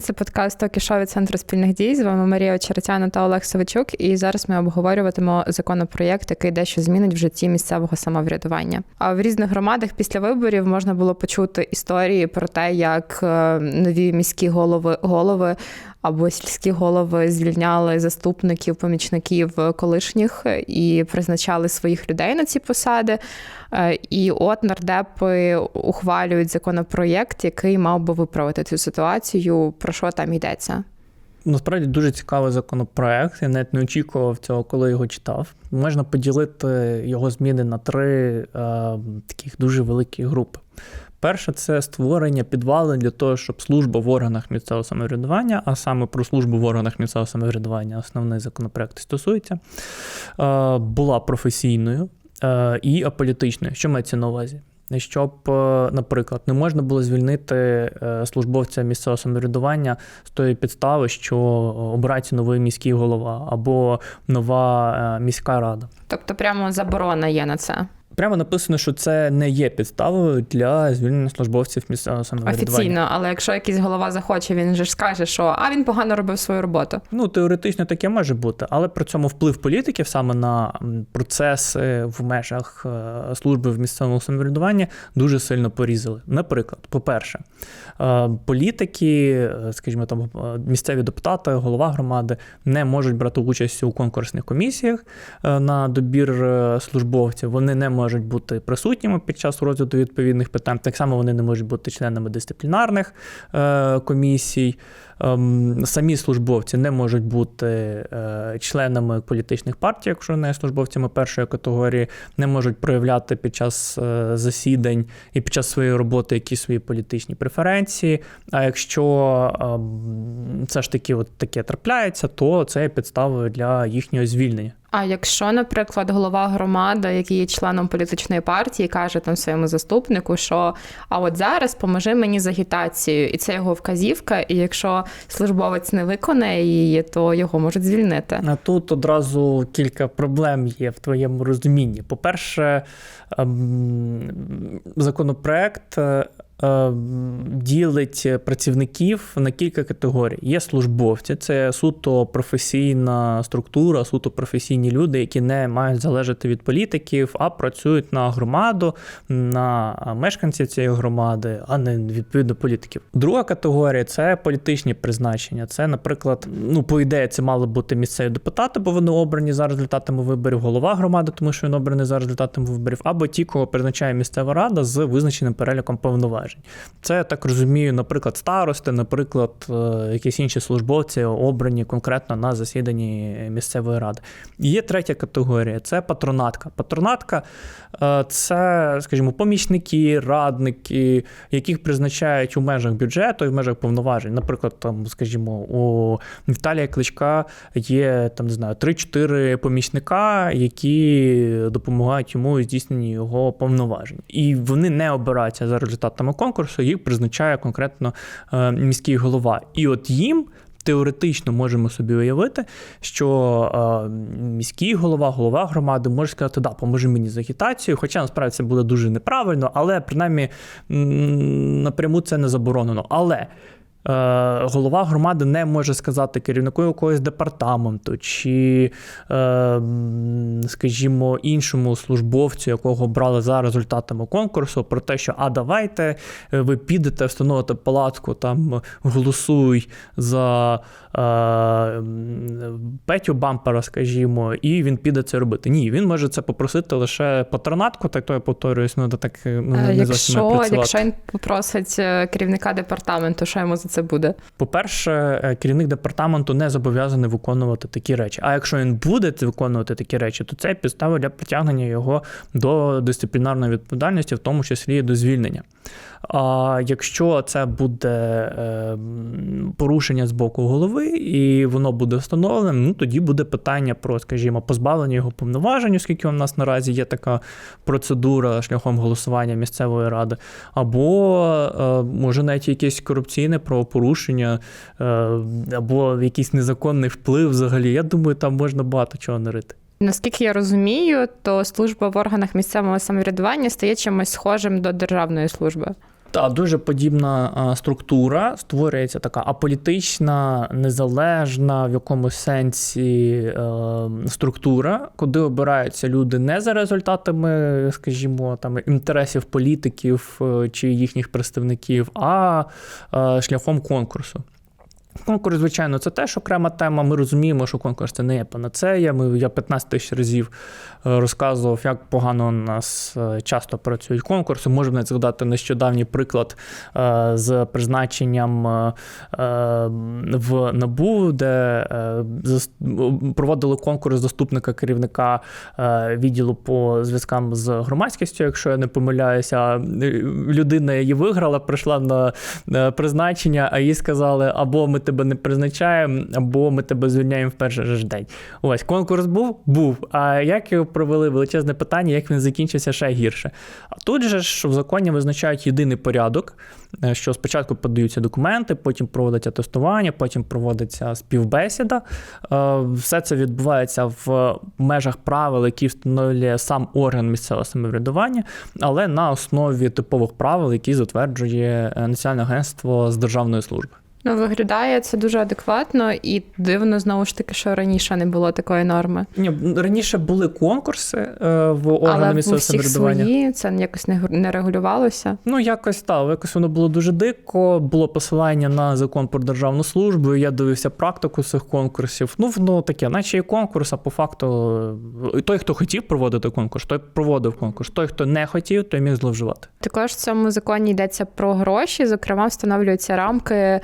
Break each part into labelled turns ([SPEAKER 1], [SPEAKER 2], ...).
[SPEAKER 1] Це подкаст Токішо від центру спільних дій. З вами Марія Очеретяна та Олег Савичук. І зараз ми обговорюватимемо законопроєкт, який дещо змінить в житті місцевого самоврядування. А в різних громадах після виборів можна було почути історії про те, як е, нові міські голови голови або сільські голови звільняли заступників, помічників колишніх і призначали своїх людей на ці посади. Е, І от нардепи ухвалюють законопроєкт, який мав би виправити цю ситуацію. Про що там йдеться?
[SPEAKER 2] Насправді дуже цікавий законопроект. Я навіть не очікував цього, коли його читав. Можна поділити його зміни на три е, таких дуже великі групи. Перше, це створення підвалин для того, щоб служба в органах місцевого самоврядування, а саме про службу в органах місцевого самоврядування, основний законопроект стосується, е, була професійною е, і аполітичною. Що мається на увазі? Щоб, е, наприклад, не можна було звільнити службовця місцевого самоврядування з тої підстави, що обирається новий міський голова або нова міська рада.
[SPEAKER 1] Тобто, прямо заборона є на це.
[SPEAKER 2] Прямо написано, що це не є підставою для звільнення службовців місцевого самоврядування.
[SPEAKER 1] Офіційно, але якщо якийсь голова захоче, він же ж скаже, що а він погано робив свою роботу.
[SPEAKER 2] Ну, теоретично таке може бути, але при цьому вплив політиків саме на процеси в межах е, служби в місцевому самоврядуванні дуже сильно порізали. Наприклад, по-перше, е, політики, е, скажімо там, місцеві депутати, голова громади не можуть брати участь у конкурсних комісіях на добір службовців. Вони не можуть бути присутніми під час розгляду відповідних питань. Так само вони не можуть бути членами дисциплінарних е, комісій. Ем, Самі службовці не можуть бути е, членами політичних партій, якщо не службовцями першої категорії, не можуть проявляти під час е, засідань і під час своєї роботи якісь свої політичні преференції. А якщо ем, це ж таки от таке трапляється, то це є підставою для їхнього звільнення.
[SPEAKER 1] А якщо, наприклад, голова громади, який є членом політичної партії, каже там своєму заступнику, що а от зараз поможи мені з агітацією, і це його вказівка, і якщо службовець не виконає її, то його можуть звільнити.
[SPEAKER 2] А тут одразу кілька проблем є в твоєму розумінні. По-перше, ем, законопроект е, ділить працівників на кілька категорій. Є службовці, це суто професійна структура, суто професійні люди, які не мають залежати від політиків, а працюють на громаду, на мешканців цієї громади, а не відповідно політиків. Друга категорія це політичні призначення. Це, наприклад, ну по ідеї, це мали бути місцеві депутати, бо вони обрані за результатами виборів, голова громади, тому що він обраний за результатами виборів, або ті, кого призначає місцева рада з визначеним переліком повноважень. Це я так розумію, наприклад, старости, наприклад, е, якісь інші службовці обрані конкретно на засіданні місцевої ради. Є третя категорія це патронатка. Патронатка е, це, скажімо, помічники, радники, яких призначають у межах бюджету і в межах повноважень. Наприклад, там, скажімо, у Віталія Кличка є там не знаю 3-4 помічника, які допомагають йому у здійсненні його повноважень. І вони не обираються за результатами конкурсу, їх призначає конкретно е, міський голова. І от їм. Теоретично можемо собі уявити, що е, міський голова, голова громади може сказати, да, поможи мені з агітацією, хоча насправді це буде дуже неправильно, але принаймні напряму це не заборонено. Але голова громади не може сказати керівнику якогось департаменту чи, е, скажімо, іншому службовцю, якого брали за результатами конкурсу, про те, що а давайте е, ви підете, встановите палатку, там голосуй за е, Петю Бампера, скажімо, і він піде це робити. Ні, він може це попросити лише патронатку, так то я повторююсь, ну так ну, не, зовсім
[SPEAKER 1] Якщо,
[SPEAKER 2] працювати.
[SPEAKER 1] якщо він попросить е, керівника департаменту, що йому за це буде?
[SPEAKER 2] По-перше, е, керівник департаменту не зобов'язаний виконувати такі речі. А якщо він буде виконувати такі речі, то це підстава для притягнення його до дисциплінарної відповідальності, в тому числі і до звільнення. А якщо це буде е, порушення з боку голови, і воно буде встановленим, ну тоді буде питання про, скажімо, позбавлення його повноважень, оскільки у нас наразі є така процедура шляхом голосування місцевої ради, або е, може навіть якесь корупційне правопорушення, е, або якийсь незаконний вплив взагалі. Я думаю, там можна багато чого нарити.
[SPEAKER 1] Наскільки я розумію, то служба в органах місцевого самоврядування стає чимось схожим до державної служби.
[SPEAKER 2] Та дуже подібна а, структура. Створюється така аполітична, незалежна в якомусь сенсі е, структура, куди обираються люди не за результатами, скажімо, там інтересів політиків е, чи їхніх представників, а е, шляхом конкурсу. Конкурс, звичайно, це теж окрема тема. Ми розуміємо, що конкурс це не є панацея. Ми, я 15 тисяч разів е, розказував, як погано у нас е, часто працюють конкурси. Можемо навіть згадати нещодавній приклад е, з призначенням в НАБУ, де проводили конкурс заступника керівника відділу по зв'язкам з громадськістю, якщо я не помиляюся. Людина її виграла, прийшла на призначення, а їй сказали, або ми тебе не призначаємо, або ми тебе звільняємо в перший же день. Ось конкурс був? Був. А як його провели? Величезне питання, як він закінчився ще гірше. А тут же ж в законі визначають єдиний порядок, е, що спочатку подаються документи, потім проводиться тестування, потім проводиться співбесіда. Е, Все це відбувається в межах правил, які встановлює сам орган місцевого самоврядування, але на основі типових правил, які затверджує е, Національне агентство з державної служби.
[SPEAKER 1] Ну, виглядає це дуже адекватно і дивно знову ж таки, що раніше не було такої норми.
[SPEAKER 2] Ні, раніше були конкурси е, в органи місцевого самоврядування.
[SPEAKER 1] свої це якось не, не регулювалося.
[SPEAKER 2] Ну, якось так, якось воно було дуже дико. Було посилання на закон про державну службу. і Я дивився практику цих конкурсів. Ну, воно таке, наче є конкурс, а по факту е, той, хто хотів проводити конкурс, той проводив конкурс. Той, хто не хотів, той міг зловживати.
[SPEAKER 1] Також в цьому законі йдеться про гроші. Зокрема, встановлюються рамки е,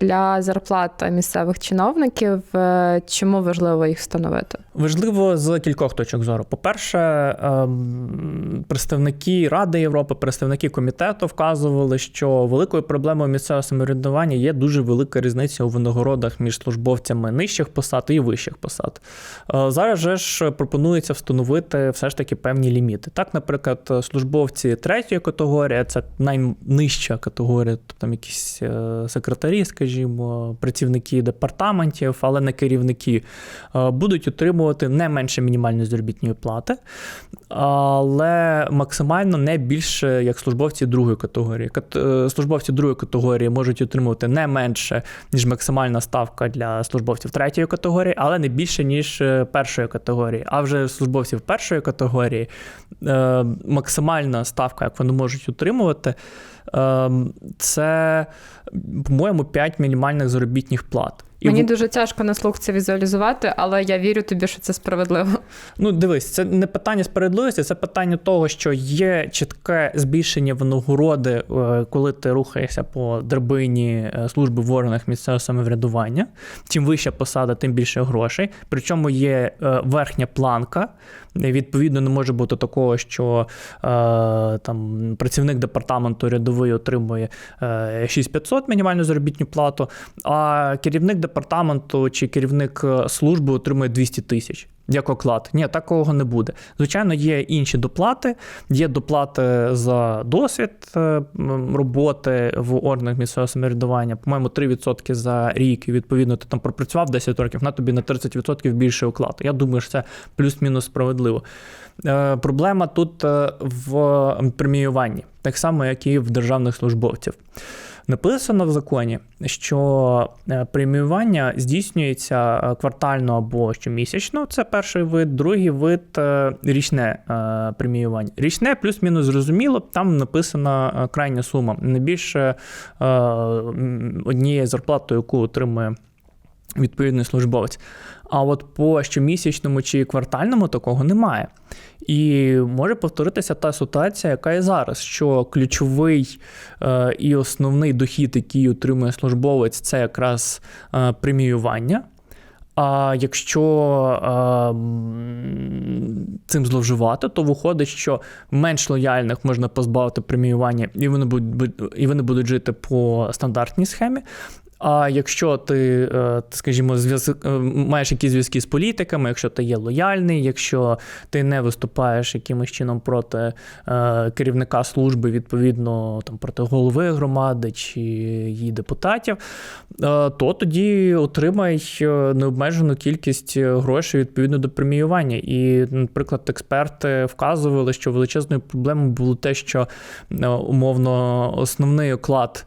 [SPEAKER 1] для зарплат місцевих чиновників. Е, Чому важливо їх встановити?
[SPEAKER 2] Важливо з кількох точок зору. По-перше, ем, представники Ради Європи, представники комітету вказували, що великою проблемою місцевого самоврядування є дуже велика різниця у винагородах між службовцями нижчих посад і вищих посад. Е, Зараз же ж пропонується встановити все ж таки певні ліміти. Так, наприклад, службовці третьої категорії це найнижча категорія, тобто там якісь е, секретарі, скажімо, працівники департаментів, але не керівники, е, будуть отримувати не менше мінімальної заробітної плати, але максимально не більше як службовці другої категорії. Е, Службовці другої категорії можуть отримувати не менше, ніж максимальна ставка для службовців третьої категорії, але не більше, ніж е, першої категорії. А вже службовців першої категорії максимальна ставка, як вони можуть отримувати, це, по-моєму, 5 мінімальних заробітних плат. І
[SPEAKER 1] Мені
[SPEAKER 2] в-
[SPEAKER 1] дуже тяжко на слух це візуалізувати, але я вірю тобі, що це справедливо.
[SPEAKER 2] Ну, дивись, це не питання справедливості, це питання того, що є чітке збільшення винагороди, е, коли ти рухаєшся по драбині е, служби в органах місцевого самоврядування. Чим вища посада, тим більше грошей. Причому є е, верхня планка. Відповідно, не може бути такого, що е, там працівник департаменту рядовий отримує е, 6500 мінімальну заробітну плату, а керівник департаменту чи керівник е, служби отримує 200 тисяч. Як оклад. Ні, такого не буде. Звичайно, є інші доплати, є доплати за досвід е, роботи в органах місцевого самоврядування. По-моєму, 3% за рік. І відповідно, ти там пропрацював 10 років, на тобі на 30% більше оклад. Я думаю, що це плюс-мінус справедливо. Е, Проблема тут в преміюванні, так само, як і в державних службовців. Написано в законі, що е, преміювання здійснюється е, квартально або щомісячно. Це перший вид, другий вид е, річне преміювання. Річне плюс-мінус зрозуміло, там написана крайня сума, не більше однієї зарплати, яку отримує відповідний службовець. А от по щомісячному чи квартальному такого немає. І може повторитися та ситуація, яка є зараз, що ключовий е, і основний дохід, який отримує службовець, це якраз е, преміювання. А якщо е, цим зловживати, то виходить, що менш лояльних можна позбавити преміювання, і вони будуть, і вони будуть жити по стандартній схемі. А якщо ти, е, скажімо, е, маєш якісь зв'язки з політиками, якщо ти є лояльний, якщо ти не виступаєш якимось чином проти е, керівника служби, відповідно там проти голови громади чи її депутатів, то тоді отримай необмежену кількість грошей відповідно до преміювання. І, наприклад, експерти вказували, що величезною проблемою було те, що умовно основний оклад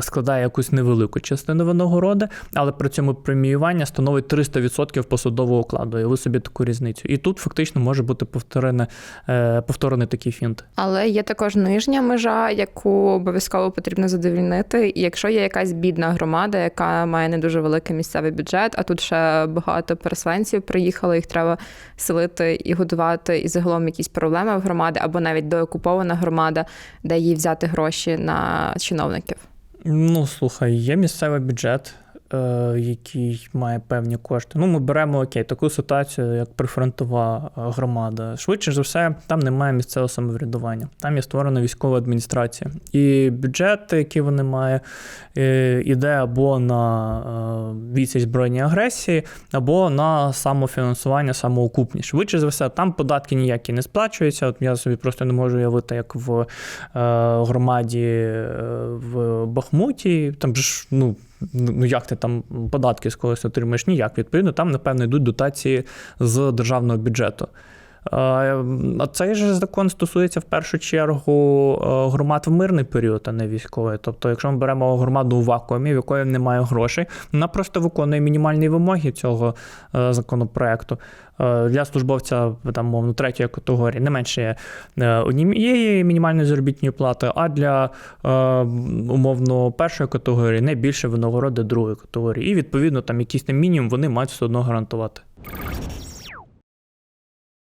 [SPEAKER 2] складає якусь невелику частину винагороди, але при цьому преміювання становить 300% посадового окладу. І ви собі таку різницю. І тут фактично може бути повторене, е, повторений такий фінт.
[SPEAKER 1] Але є також нижня межа, яку обов'язково потрібно задовільнити. І якщо є якась бідна громада, яка має не дуже великий місцевий бюджет, а тут ще багато переселенців приїхало, їх треба селити і годувати, і загалом якісь проблеми в громаді, або навіть деокупована громада, де їй взяти гроші на чиновників.
[SPEAKER 2] Ну, слухай, є місцевий бюджет, який має певні кошти. Ну, ми беремо окей, таку ситуацію, як прифронтова е, громада. Швидше за все, там немає місцевого самоврядування. Там є створена військова адміністрація. І бюджет, який вони мають, е, іде або на е, відсіч збройній агресії, або на самофінансування, самоокупність. Швидше за все, там податки ніякі не сплачуються. От я собі просто не можу уявити, як в е, громаді е, в Бахмуті. Там ж, ну. Ну, як ти там податки з когось отримаєш? Ніяк. Відповідно, там, напевно, йдуть дотації з державного бюджету. Е, цей же закон стосується в першу чергу е, громад в мирний період, а не військовий. Тобто, якщо ми беремо громаду у вакуумі, в якої немає грошей, вона просто виконує мінімальні вимоги цього е, законопроекту. Для службовця там, мовно, третьої категорії не менше однієї мінімальної заробітної плати, а для умовно першої категорії не більше винагороди другої категорії. І відповідно там якийсь там мінімум вони мають все одно гарантувати.